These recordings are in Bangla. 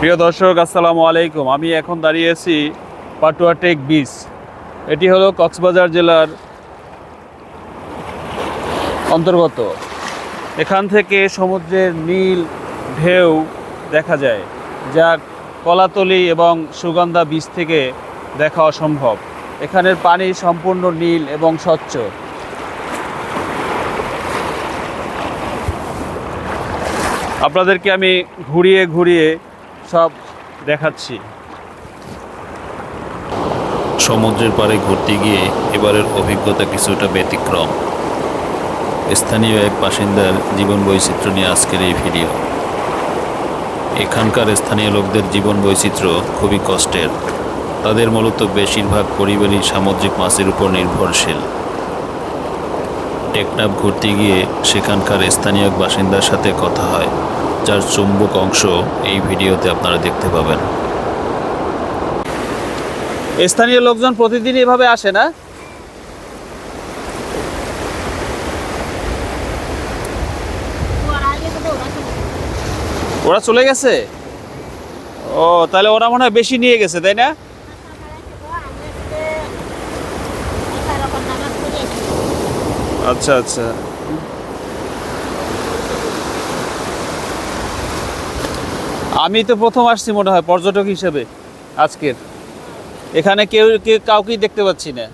প্রিয় দর্শক, আসসালামু আলাইকুম। আমি এখন দাঁড়িয়েছি পাটুয়া টেক বিচ। এটি হলো কক্সবাজার জেলার অন্তর্গত। এখান থেকে সমুদ্রের নীল ঢেউ দেখা যায়, যা কলাতলি এবং সুগন্ধা বীচ থেকে দেখা অসম্ভব। এখানের পানি সম্পূর্ণ নীল এবং স্বচ্ছ। আপনাদেরকে আমি ঘুরিয়ে ঘুরিয়ে সব দেখাচ্ছি। সমুদ্রের পাড়ে ঘুরতে গিয়ে এবারের অভিজ্ঞতা কিছুটা ব্যতিক্রম। স্থানীয় এক বাসিন্দার জীবন বৈচিত্র্য নিয়ে আজকের এই ভিডিও। এখানকার স্থানীয় লোকদের জীবন বৈচিত্র্য খুবই কষ্টের। তাদের মূলত বেশিরভাগ পরিবারই সামুদ্রিক মাছের উপর নির্ভরশীল। টেকনাফ ঘুরতে গিয়ে সেখানকার স্থানীয় বাসিন্দার সাথে কথা হয়। যার চুম্বক অংশ এই ভিডিওতে আপনারা দেখতে পাবেন। স্থানীয় লোকজন প্রতিদিন এভাবে আসে না? ওরা চলে গেছে? ও, তাহলে ওরা মনে হয় বেশি নিয়ে গেছে, তাই না? আচ্ছা আচ্ছা। আমি তো প্রথম আসছি মনে হয়, পর্যটক হিসেবে আজকের। এখানে কেউ কেউ কাউকেই দেখতে পাচ্ছি না।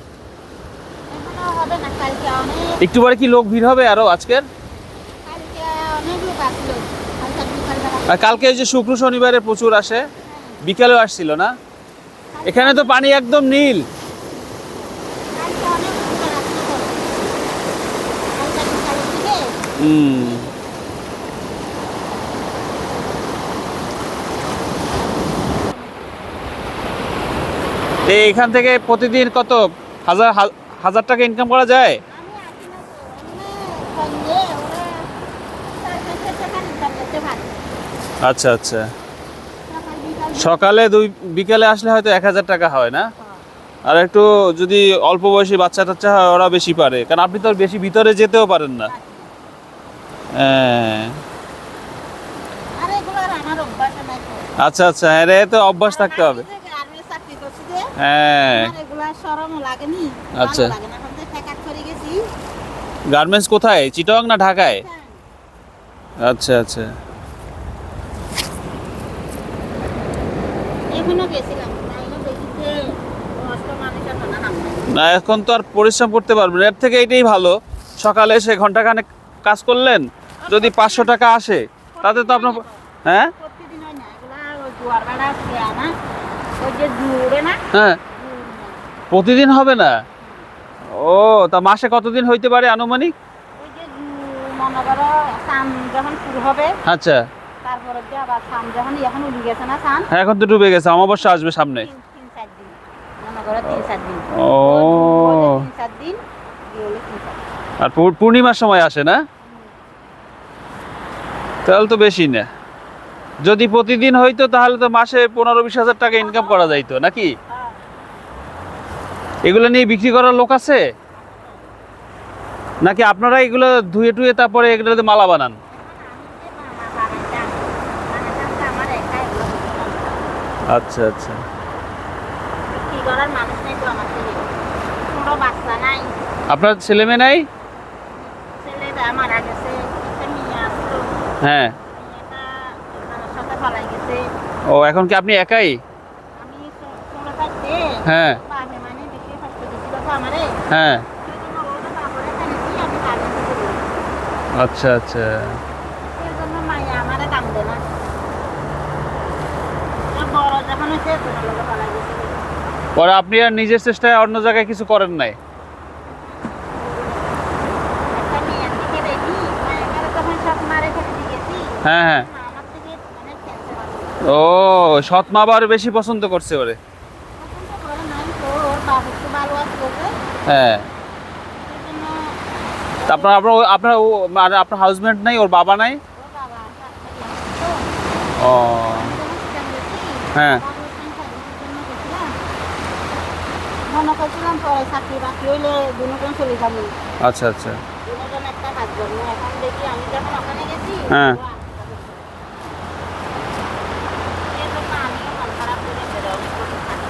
একটু পরে কি লোক ভিড় হবে আরও আজকের? আর কালকে যে শুক্র শনিবারে প্রচুর আসে, বিকালেও আসছিল না? এখানে তো পানি একদম নীল। হুম। এই এখান থেকে প্রতিদিন কত? হাজার হাজার টাকা ইনকাম করা যায়। আচ্ছা আচ্ছা। সকাল দুই- বিকালে আসলে হয়তো এক হাজার টাকা হয় না? আর একটু যদি অল্প বয়সী বাচ্চা টাচ্চা হয় ওরা বেশি পারে। কারণ আপনি তো বেশি ভিতরে যেতেও পারেন না। হ্যাঁ। আচ্ছা আচ্ছা। হ্যাঁ তো অভ্যাস থাকতে হবে আমি যে গার্মেন্টস চাকরি করছি যে, হ্যাঁ। আচ্ছা। এখন যে ঠেকাত করে গেছি, গার্মেন্টস কোথায়? চিটং না ঢাকায়? হ্যাঁ, আচ্ছা আচ্ছা। না এখন তো আর পরিশ্রম করতে পারবেন এর থেকে এটাই ভালো। সকালে এসে ঘন্টাখানেক কাজ করলেন যদি পাঁচশো টাকা আসে তাতে তো আপনার হ্যাঁ হয়। প্রতিদিন হবে না? ও তা মাসে কতদিন হইতে পারে আনুমানিক? মনে আচ্ছা। এখন হ্যাঁ এখন তো ডুবে গেছে অমাবস্যা আসবে সামনে। মনে ও। আর পূর্ণিমার সময় আসে না? তাহলে তো বেশি না। যদি প্রতিদিন হইতো তাহলে তো মাসে পনেরো বিশ হাজার টাকা ইনকাম করা যাইতো নাকি। এগুলো নিয়ে বিক্রি করার লোক আছে? নাকি আপনারা এগুলো ধুয়ে টুয়ে তারপরে এগুলোতে মালা বানান। আচ্ছা আচ্ছা। আপনার ছেলে মেয়ে নাই? হ্যাঁ মেয়েটা আমার সাথে পালাই গেছে ও এখন কি আপনি একাই? হ্যাঁ। মানে হ্যাঁ। আচ্ছা আচ্ছা। পরে আপনি আর নিজের চেষ্টায় অন্য জায়গায় কিছু করেন নাই? হ্যাঁ মেয়ের ও সৎ মা আবার বেশি পছন্দ করছে ওরে। হ্যাঁ। আপনার আপনার ও মানে আপনার হাজব্যান্ড নাই, ওর বাবা নাই? ও। হ্যাঁ। বাবুর সাথে জন্য গেছিলাম মনে করছিলাম পরে চাকরি বাকরি হইলে দুজন চলে যাব আচ্ছা আচ্ছা দুজন একটা কাজ করব এখন দেখি আমি যখন ওখানে গেছি হ্যাঁ। ও আসতে পারছে না। এই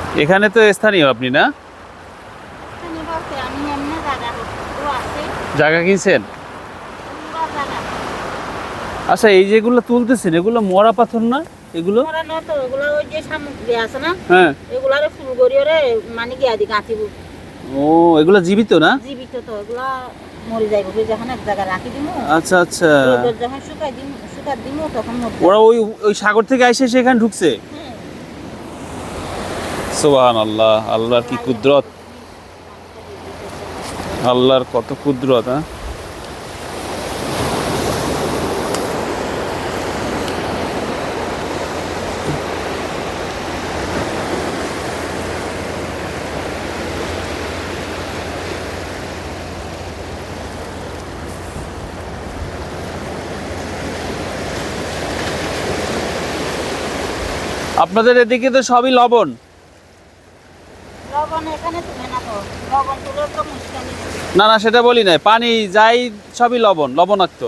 জন্য এখানে তো স্থানীয় আপনি না? জায়গা কিনছেন? আচ্ছা এই যেগুলো তুলতেছেন এগুলো মরা পাথর না? এগুলো? হ্যাঁ। মানে ও এগুলো জীবিত না? জীবিত তো এগুলা মরে যাইব যখন এক জায়গায় রাখি দিমু আচ্ছা আচ্ছা। রোদের যখন শুকাই দিম শুকাই দিমু তখন ওরা ওই ওই সাগর থেকে এসে সেখানে ঢুকছে। সোহান আল্লাহ আল্লাহর কি কুদরত? আল্লাহর কত কুদরত হ্যাঁ? আপনাদের এদিকে তো সবই লবণ। না না সেটা বলি নাই। পানি যাই, সবই লবণ, লবণাক্ত।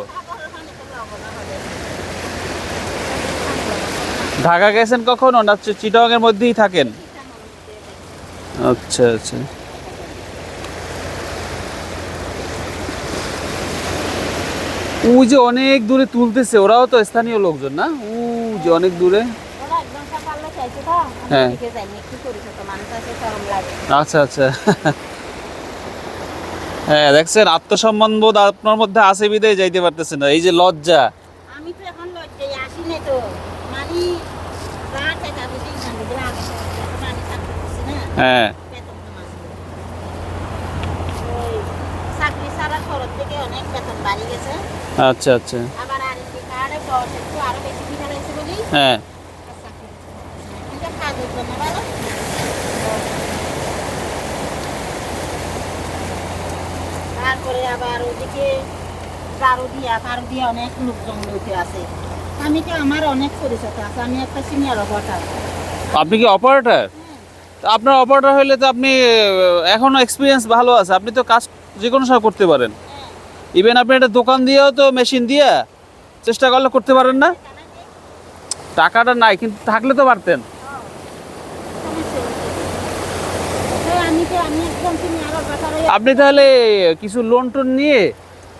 ঢাকা গেছেন কখনো না চিটং এর মধ্যেই থাকেন? আচ্ছা আচ্ছা। ওই যে অনেক দূরে তুলতেছে, ওরাও তো স্থানীয় লোকজন না? ও যে অনেক দূরে ওরা একদম সকালে চাইছে তো হ্যাঁ। আচ্ছা আচ্ছা। হ্যাঁ দেখছেন আত্মসম্মান বোধ আপনার মধ্যে আছে বিদায় যাইতে পারতেছে না। এই যে লজ্জা। আমি তো এখন লজ্জায় আসি নাই তো। মানে হ্যাঁ। আচ্ছা আচ্ছা। আবার তারপরে আবার ওদিকে অনেক লোকজন লোকে আছে আমি আমার অনেক আছে? আমি একটা সিনিয়র আপনি কি অপারেটর আপনার অপারেটর হলে তো আপনি আহ, এখনও এক্সপিরিয়েন্স ভালো আছে। আপনি তো কাজ যে কোনো সময় করতে পারেন। ইভেন আপনি একটা দোকান দিয়েও তো মেশিন দিয়ে চেষ্টা করলে করতে পারেন না? টাকাটা নাই কিন্তু থাকলে তো পারতেন আমি তো আমি একদম সিনিয়র অপারেটার আপনি তাহলে কিছু লোন টোন নিয়ে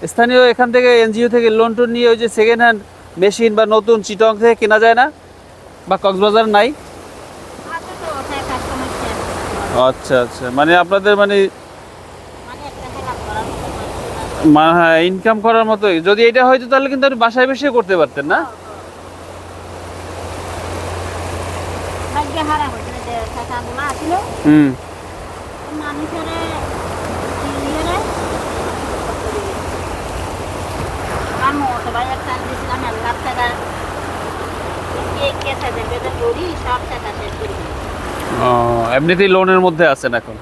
স্থানীয় এখান থেকে এনজিও থেকে লোন টোন নিয়ে ওই যে সেকেন্ড হ্যান্ড মেশিন বা নতুন চিটং থেকে কেনা যায় না? বা কক্সবাজার নাই? কাস্টমার কেয়ার আচ্ছা আচ্ছা। মানে আপনাদের মানে মানে একটা হেল্প করার মতো আছে। হ্যাঁ ইনকাম করার মতো যদি এটা হয়তো তাহলে কিন্তু আপনি বাসায় বসে করতে পারতেন না? হুম। মানুষের ভাই একটা দিয়েছিলাম, এক লাখ টাকা সব টাকা শেষ এমনিতেই লোনের মধ্যে আছেন এখন?